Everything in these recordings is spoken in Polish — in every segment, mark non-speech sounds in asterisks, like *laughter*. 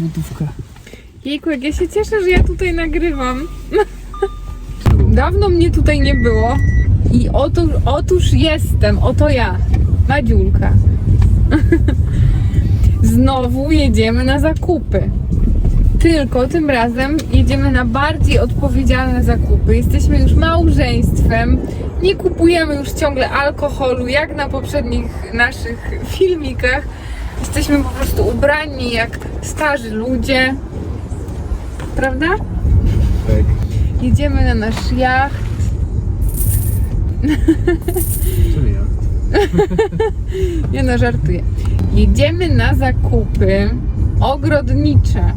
Złotówka. Jejku, jak ja się cieszę, że ja tutaj nagrywam. Dawno mnie tutaj nie było. I oto, otóż jestem, oto ja, Madziulka. *laughs* Znowu jedziemy na zakupy. Tylko tym razem jedziemy na bardziej odpowiedzialne zakupy. Jesteśmy już małżeństwem. Nie kupujemy już ciągle alkoholu, jak na poprzednich naszych filmikach. Jesteśmy po prostu ubrani jak starzy ludzie. Prawda? Tak. Jedziemy na nasz jacht. Co ja? *laughs* Nie no, żartuję. Jedziemy na zakupy ogrodnicze.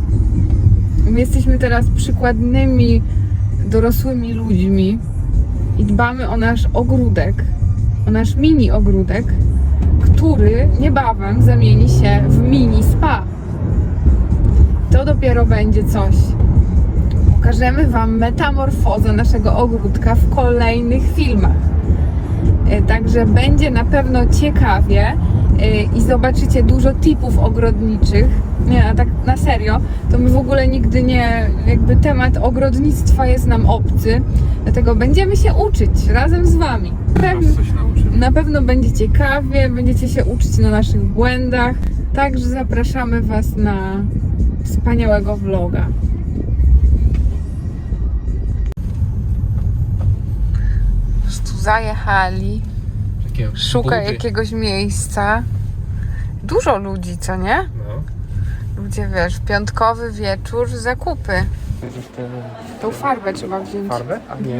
My jesteśmy teraz przykładnymi dorosłymi ludźmi i dbamy o nasz ogródek, o nasz mini ogródek, który niebawem zamieni się w mini spa. To dopiero będzie coś. Pokażemy Wam metamorfozę naszego ogródka w kolejnych filmach. E, Także będzie na pewno ciekawie e, i zobaczycie dużo tipów ogrodniczych. Nie, a tak na serio, to my w ogóle nigdy nie, jakby temat ogrodnictwa jest nam obcy, dlatego będziemy się uczyć razem z Wami. Pewnie. Na pewno będzie ciekawie, będziecie się uczyć na naszych błędach, także zapraszamy Was na wspaniałego vloga. Już tu zajechali. Takie Szuka buty. jakiegoś miejsca. Dużo ludzi, co nie? No. Ludzie, wiesz, piątkowy wieczór, zakupy. Tą farbę trzeba wziąć. Farbę? A nie...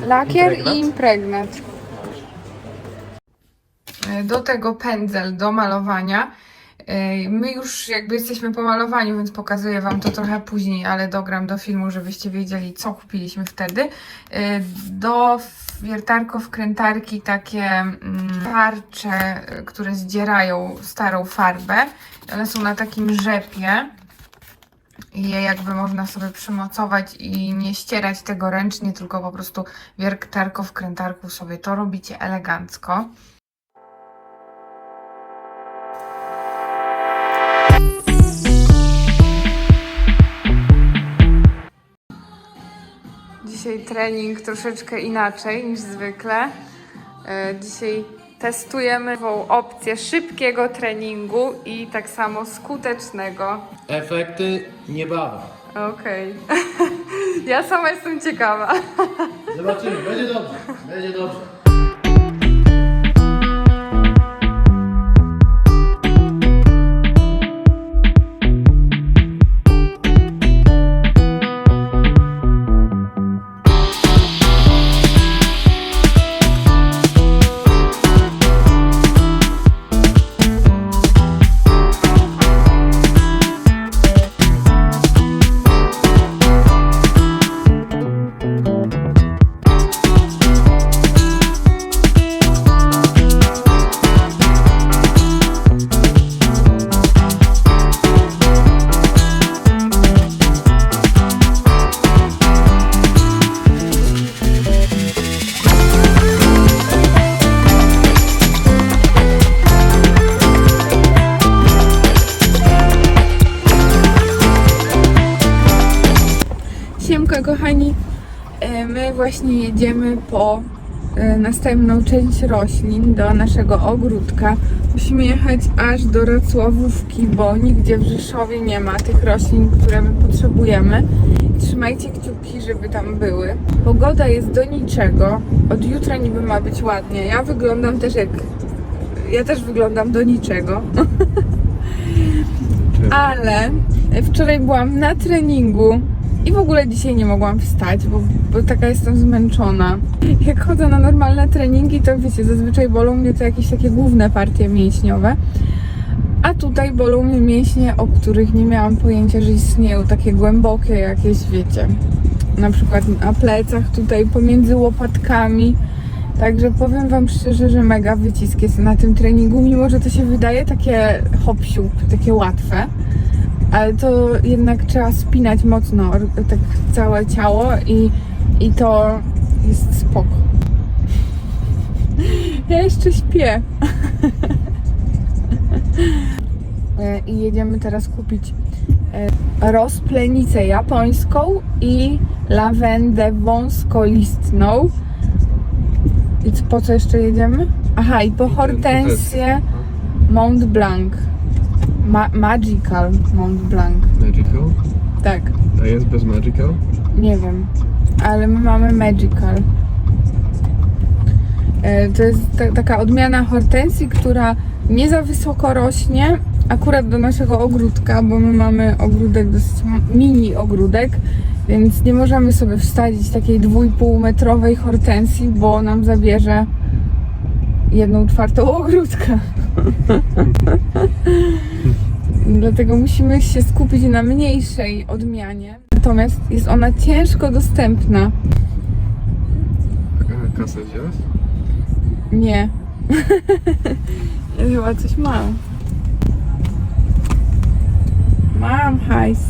Yy, Lakier impregnat? i impregnat. Do tego pędzel do malowania. My już jakby jesteśmy po malowaniu, więc pokazuję Wam to trochę później, ale dogram do filmu, żebyście wiedzieli, co kupiliśmy wtedy. Do wiertarko wkrętarki takie mm, tarcze, które zdzierają starą farbę. One są na takim rzepie i je jakby można sobie przymocować i nie ścierać tego ręcznie, tylko po prostu wiertarko wkrętarku sobie to robicie elegancko. Dzisiaj trening troszeczkę inaczej niż zwykle. E, Dzisiaj testujemy nową opcję szybkiego treningu i tak samo skutecznego. Efekty niebawem. Okej. *laughs* Ja sama jestem ciekawa. Zobaczymy, będzie dobrze. Będzie dobrze. Następną część roślin do naszego ogródka. Musimy jechać aż do Racławówki, bo nigdzie w Rzeszowie nie ma tych roślin, które my potrzebujemy. Trzymajcie kciuki, żeby tam były. Pogoda jest do niczego. Od jutra niby ma być ładnie. Ja wyglądam też jak... Ja też wyglądam do niczego. *laughs* Ale wczoraj byłam na treningu i w ogóle dzisiaj nie mogłam wstać, bo, bo taka jestem zmęczona. Jak chodzę na normalne treningi, to wiecie, zazwyczaj bolą mnie to jakieś takie główne partie mięśniowe. A tutaj bolą mnie mięśnie, o których nie miałam pojęcia, że istnieją, takie głębokie jakieś, wiecie. Na przykład na plecach, tutaj pomiędzy łopatkami. Także powiem Wam szczerze, że mega wycisk jest na tym treningu, mimo że to się wydaje takie hop takie łatwe ale to jednak trzeba spinać mocno tak całe ciało i, i to jest spoko. *laughs* Ja jeszcze śpię. *laughs* E, I jedziemy teraz kupić e, rozplenicę japońską i lawendę wąskolistną. I po co jeszcze jedziemy? Aha, i po hortensję Mont Blanc. Ma- magical Mont Blanc. Magical? Tak, A jest bez magical? nie wiem, ale my mamy magical. E, To jest ta, taka odmiana hortensji, która nie za wysoko rośnie, akurat do naszego ogródka, bo my mamy ogródek, dosyć mini ogródek, więc nie możemy sobie wsadzić takiej 2,5 metrowej hortensji, bo nam zabierze jedną czwartą ogródka. *laughs* Dlatego musimy się skupić na mniejszej odmianie. Natomiast jest ona ciężko dostępna. Kasę wziąłeś? Nie. *laughs* ja chyba coś mam. Mam hajs.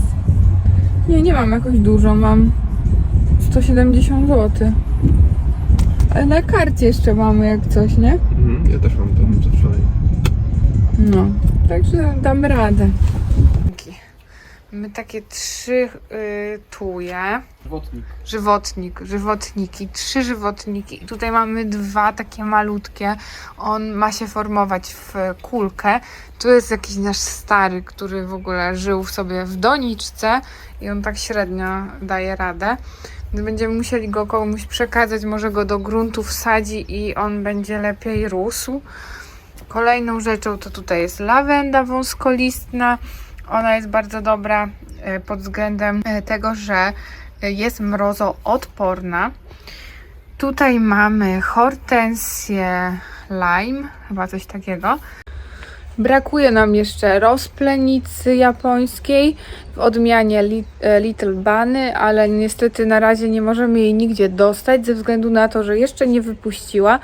Nie, nie mam jakoś dużo, mam 170 zł. Ale na karcie jeszcze mamy jak coś, nie? Mhm, ja też mam to co wczoraj. No, także damy radę. My takie trzy y, tuje. Żywotnik. żywotnik, żywotniki, trzy żywotniki. I tutaj mamy dwa takie malutkie. On ma się formować w kulkę. Tu jest jakiś nasz stary, który w ogóle żył w sobie w doniczce i on tak średnio daje radę. Będziemy musieli go komuś przekazać, może go do gruntu wsadzi i on będzie lepiej rósł. Kolejną rzeczą to tutaj jest lawenda wąskolistna. Ona jest bardzo dobra e, pod względem e, tego, że jest mrozoodporna. Tutaj mamy hortensję lime, chyba coś takiego. Brakuje nam jeszcze rozplenicy japońskiej w odmianie Li- e, Little Bunny, ale niestety na razie nie możemy jej nigdzie dostać ze względu na to, że jeszcze nie wypuściła.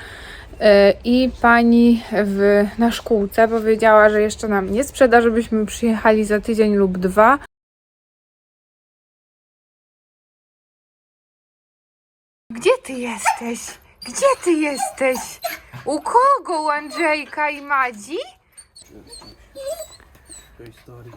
E, I pani w, na szkółce powiedziała, że jeszcze nam nie sprzeda, żebyśmy przyjechali za tydzień lub dwa. Gdzie ty jesteś? Gdzie ty jesteś? U kogo? U Andrzejka i Madzi? Cześć stary?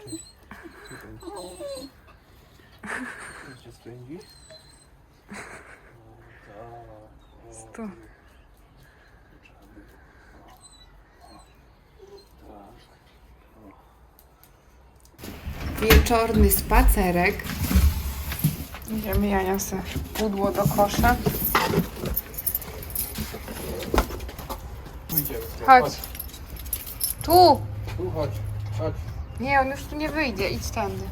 Wieczorny spacerek. Idziemy, ja niosę pudło do kosza. Pójdziemy. Chodź. Tu! Tu chodź. Chodź. Nie, on już tu nie wyjdzie. Idź tędy.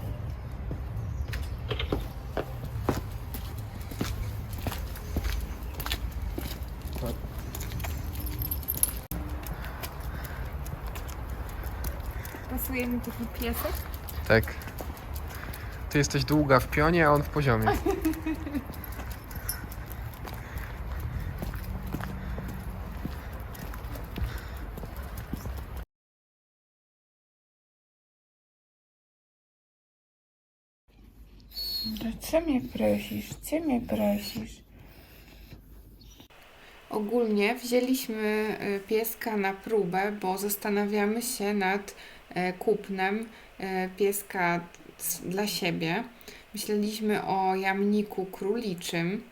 Pasuje mi taki piesek? Tak. Ty jesteś długa w pionie, a on w poziomie. No co mnie prosisz? Co mnie prosisz? Ogólnie wzięliśmy e, pieska na próbę, bo zastanawiamy się nad e, kupnem pieska c- dla siebie. Myśleliśmy o jamniku króliczym,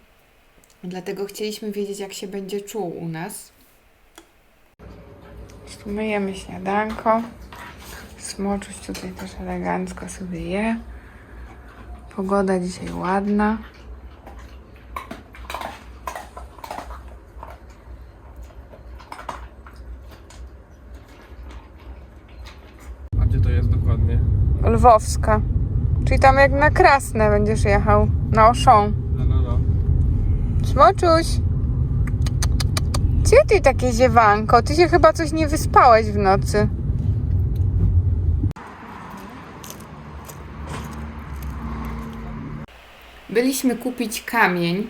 dlatego chcieliśmy wiedzieć, jak się będzie czuł u nas. Myjemy śniadanko. Smoczuś tutaj też elegancko sobie je. Pogoda dzisiaj ładna. A gdzie to jest dokładnie? Lwowska. Czyli tam jak na Krasne będziesz jechał. Na Oszą. No, no, no. Smoczuś! Gdzie ty takie ziewanko? Ty się chyba coś nie wyspałeś w nocy. Byliśmy kupić kamień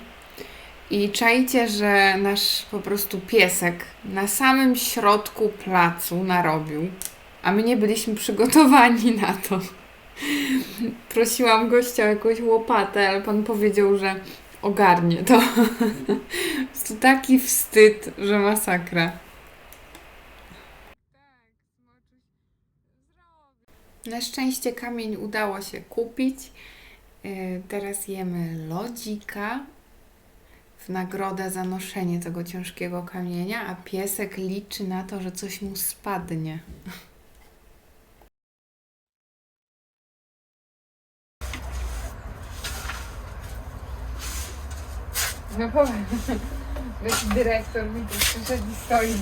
i czajcie, że nasz po prostu piesek na samym środku placu narobił, a my nie byliśmy przygotowani *laughs* na to. Prosiłam gościa o jakąś łopatę, ale pan powiedział, że ogarnie to. *laughs* Prostu taki wstyd, że masakra. Na szczęście kamień udało się kupić. Yy, Teraz jemy lodzika w nagrodę za noszenie tego ciężkiego kamienia, a piesek liczy na to, że coś mu spadnie. No powiem, *laughs* jaki dyrektor mi tu przyszedł i stoi.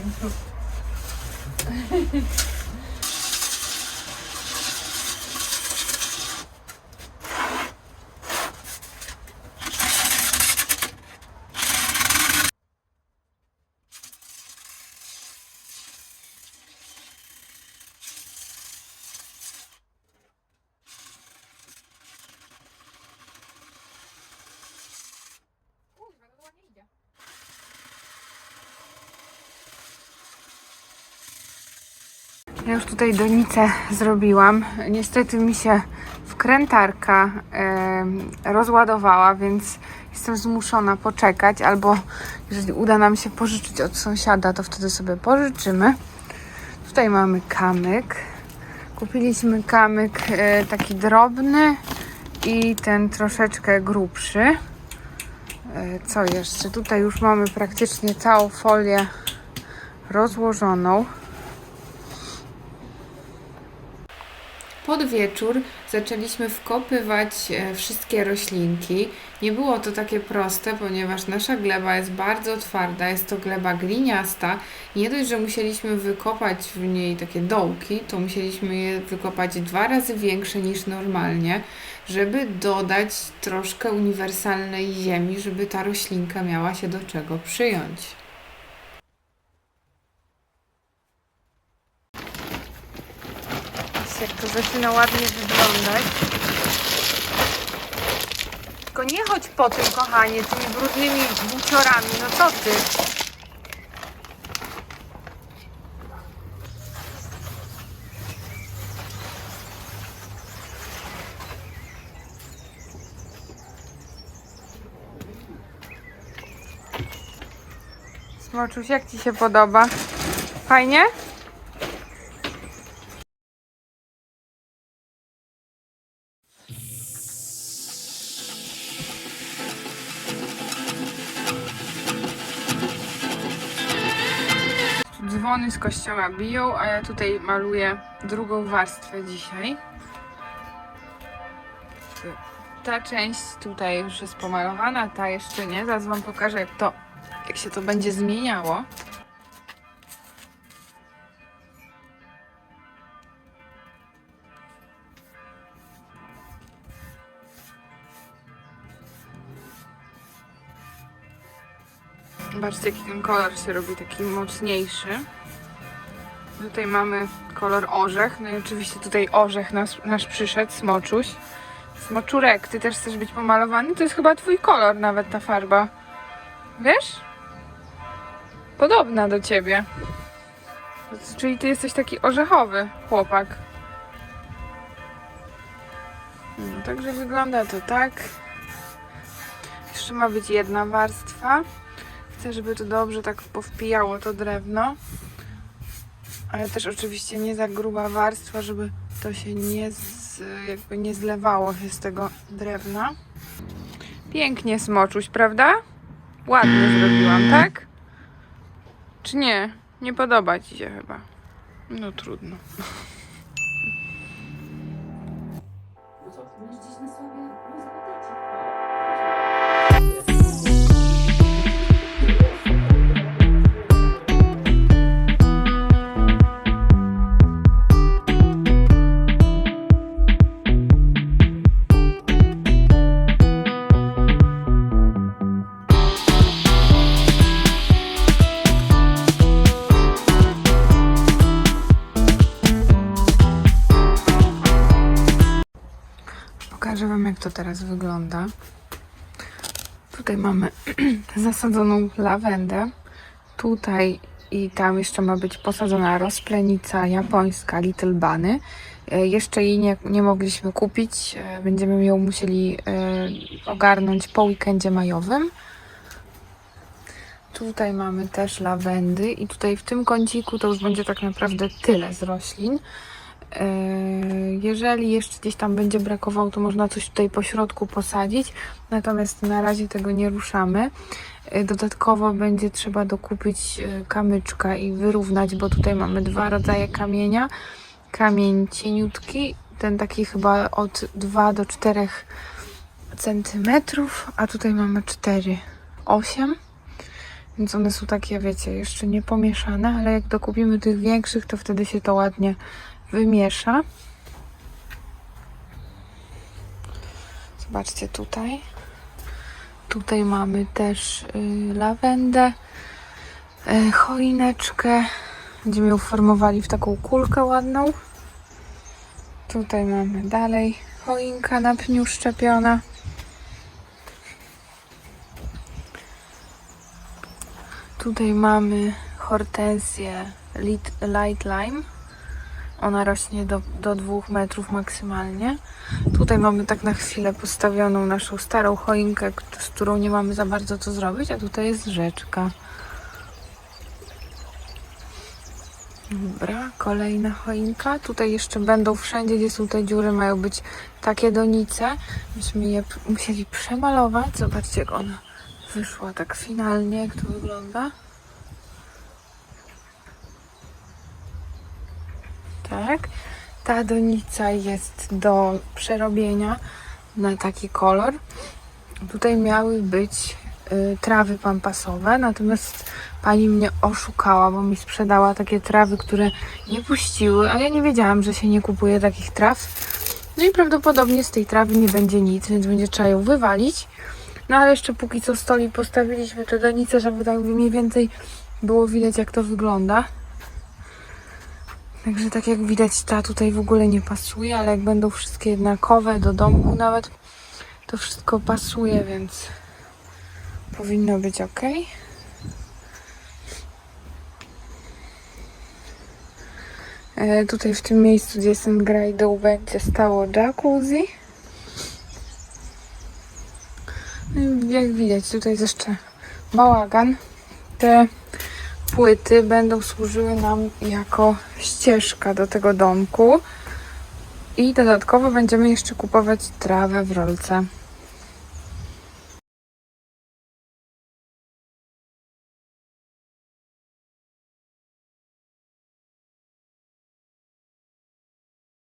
Ja już tutaj donicę zrobiłam. Niestety mi się wkrętarka rozładowała, więc jestem zmuszona poczekać, albo jeżeli uda nam się pożyczyć od sąsiada, to wtedy sobie pożyczymy. Tutaj mamy kamyk. Kupiliśmy kamyk e, taki drobny i ten troszeczkę grubszy. E, Co jeszcze? Tutaj już mamy praktycznie całą folię rozłożoną. Pod wieczór zaczęliśmy wkopywać e, wszystkie roślinki. Nie było to takie proste, ponieważ nasza gleba jest bardzo twarda, jest to gleba gliniasta. Nie dość, że musieliśmy wykopać w niej takie dołki, to musieliśmy je wykopać dwa razy większe niż normalnie, żeby dodać troszkę uniwersalnej ziemi, żeby ta roślinka miała się do czego przyjąć. Patrzcie, jak to zaczyna ładnie wyglądać. Tylko nie chodź po tym, kochanie, tymi brudnymi buciorami. No co ty? Smoczuś, jak Ci się podoba? Fajnie? Z kościoła biją, a ja tutaj maluję drugą warstwę dzisiaj. Ta część tutaj już jest pomalowana, ta jeszcze nie. Zaraz Wam pokażę, jak to, jak się to będzie zmieniało. Zobaczcie, jaki ten kolor się robi taki mocniejszy. Tutaj mamy kolor orzech. No i oczywiście tutaj orzech nasz, nasz przyszedł, smoczuś. Smoczurek, ty też chcesz być pomalowany? To jest chyba twój kolor nawet ta farba. Wiesz? Podobna do ciebie. Czyli ty jesteś taki orzechowy chłopak. No, także wygląda to tak. Jeszcze ma być jedna warstwa. Chcę, żeby to dobrze tak powpijało to drewno. Ale też oczywiście nie za gruba warstwa, żeby to się nie, z, jakby nie zlewało się z tego drewna. Pięknie smoczuś, prawda? Ładnie zrobiłam, tak? Czy nie? Nie podoba ci się chyba. No trudno. Pokażę Wam, jak to teraz wygląda. Tutaj mamy *clears throat* zasadzoną lawendę. Tutaj i tam jeszcze ma być posadzona rozplenica japońska Little Bunny. E, Jeszcze jej nie, nie mogliśmy kupić. E, Będziemy ją musieli e, ogarnąć po weekendzie majowym. Tutaj mamy też lawendy i tutaj w tym kąciku to już będzie tak naprawdę tyle z roślin. E, Jeżeli jeszcze gdzieś tam będzie brakowało, to można coś tutaj po środku posadzić. Natomiast na razie tego nie ruszamy. E, Dodatkowo będzie trzeba dokupić e, kamyczka i wyrównać, bo tutaj mamy dwa rodzaje kamienia. Kamień cieniutki, ten taki chyba od 2 do 4 centymetrów, a tutaj mamy 4, 8. Więc one są takie, wiecie, jeszcze nie pomieszane, ale jak dokupimy tych większych, to wtedy się to ładnie wymiesza. Zobaczcie tutaj. Tutaj mamy też y, lawendę, y, choineczkę. Będziemy ją formowali w taką kulkę ładną. Tutaj mamy dalej choinka na pniu szczepiona. Tutaj mamy hortensję light lime. Ona rośnie do, do 2 metrów maksymalnie. Tutaj mamy tak na chwilę postawioną naszą starą choinkę, z którą nie mamy za bardzo co zrobić, a tutaj jest rzeczka. Dobra, kolejna choinka. Tutaj jeszcze będą wszędzie, gdzie są te dziury, mają być takie donice. Myśmy je musieli przemalować. Zobaczcie, jak ona wyszła tak finalnie, jak to wygląda. Tak. Ta donica jest do przerobienia na taki kolor. Tutaj miały być y, trawy pampasowe, natomiast pani mnie oszukała, bo mi sprzedała takie trawy, które nie puściły, a ja nie wiedziałam, że się nie kupuje takich traw. No i prawdopodobnie z tej trawy nie będzie nic, więc będzie trzeba ją wywalić. No ale jeszcze póki co stoli postawiliśmy te donice, żeby tak mniej więcej było widać jak to wygląda. Także tak jak widać ta tutaj w ogóle nie pasuje, ale jak będą wszystkie jednakowe do domku nawet, to wszystko pasuje, więc powinno być ok. E, tutaj w tym miejscu, gdzie jest ten grajdą, będzie stało jacuzzi. No jak widać, tutaj jest jeszcze bałagan. Te płyty będą służyły nam jako ścieżka do tego domku. I dodatkowo będziemy jeszcze kupować trawę w rolce.